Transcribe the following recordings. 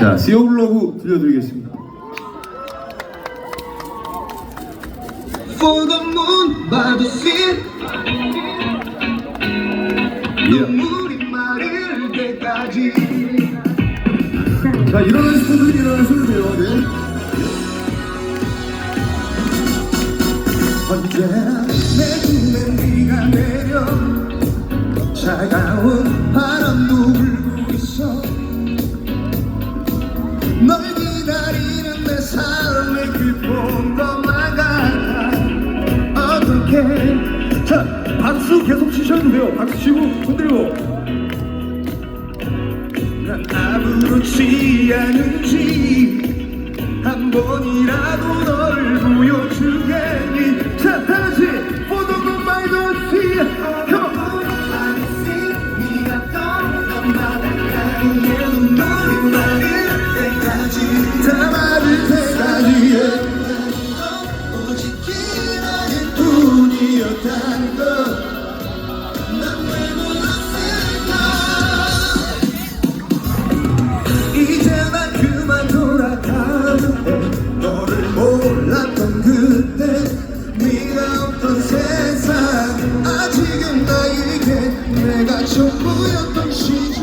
자, 시오블로브 들려드리겠습니다. For the moon by the sea 눈물이 마를 때까지 자, 일어나는 분들 일어나는 소리네요. 네. 예. 아, 언제 주세요. 박수 치고 흔들고. 난 아무렇지 않은지. 就不要谈虚假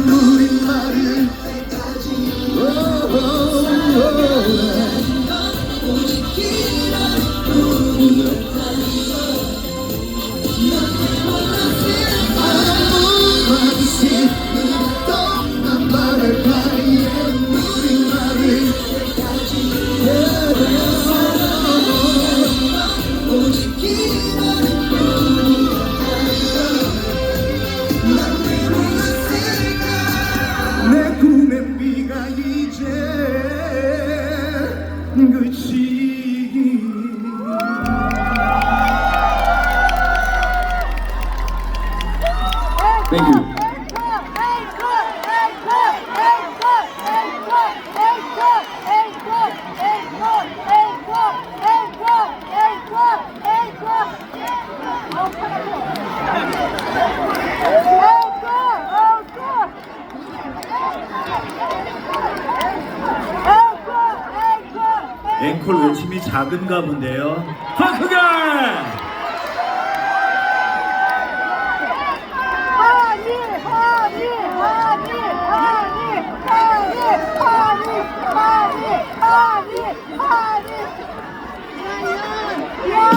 땡큐 앵콜 외침이 작은가 본데요. 더 크게! Mavi, mavi. Yanyan, yanyan.